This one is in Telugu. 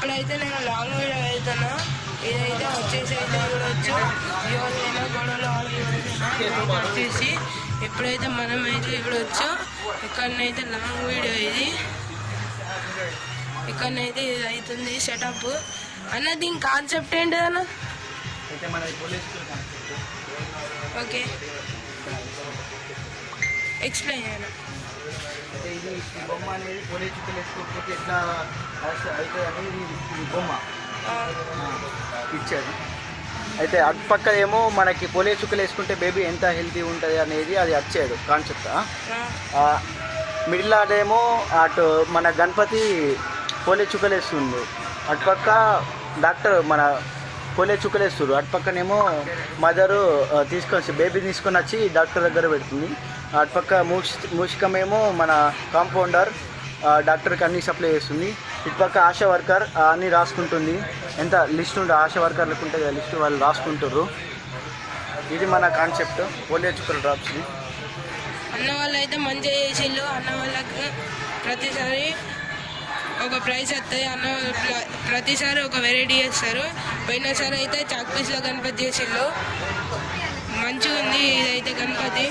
ఇప్పుడైతే నేను లాంగ్ వీడియో వెళ్తున్నా. ఇదైతే వచ్చేసి అయితే చూడొచ్చు ఎవరైనా గొడవలు ఆడుకుంటున్నా. వచ్చేసి ఇప్పుడైతే మనం అయితే చూడొచ్చు ఇక్కడనైతే లాంగ్ వీడియో ఇది. ఇక్కడనైతే ఇది అవుతుంది సెటప్ అన్న దీని కాన్సెప్ట్ ఏంటి అన్న? ఓకే. ఎక్స్ప్లెయిన్ ఇది ఈ బొమ్మ అనేది పోలీస్ చుట్టూ వేసుకోకపోతే ఎట్లా అరెస్ట్ అవుతుంది అనేది ఈ బొమ్మ. ఇచ్చేది అయితే అటు పక్క ఏమో మనకి పోలియో చుక్కలు వేసుకుంటే బేబీ ఎంత హెల్తీ ఉంటుంది అనేది అది వచ్చేది కాన్సెప్ట్ మిడిల్ ఆడేమో అటు మన గణపతి పోలియో చుక్కలు వేస్తుంది అటు పక్క డాక్టర్ మన కొలే చుక్కలేస్తారు అటు పక్కనేమో మదరు తీసుకొని వచ్చి బేబీ తీసుకొని వచ్చి డాక్టర్ దగ్గర పెడుతుంది. అటు పక్క మూషికమేమో మన కాంపౌండర్ డాక్టర్కి అన్ని సప్లై చేస్తుంది. ఇటు పక్క ఆశా వర్కర్ అన్నీ రాసుకుంటుంది. ఎంత లిస్ట్ ఉండే ఆశా వర్కర్లకు ఉంటుంది కదా లిస్ట్ వాళ్ళు రాసుకుంటారు ఇది మన కాన్సెప్ట్ పోలియో చుక్కల డ్రాప్స్ అన్న వాళ్ళు అయితే మంచిగా చేసిళ్ళు. అన్న వాళ్ళకి ప్రతిసారి ఒక ప్రైజ్ వస్తాయి అన్న ప్రతిసారి ఒక వెరైటీ చేస్తారు. పోయినసారి అయితే చాక్ పీస్లో గణపతి చేసిండు. మంచిగా ఉంది ఇదైతే గణపతి.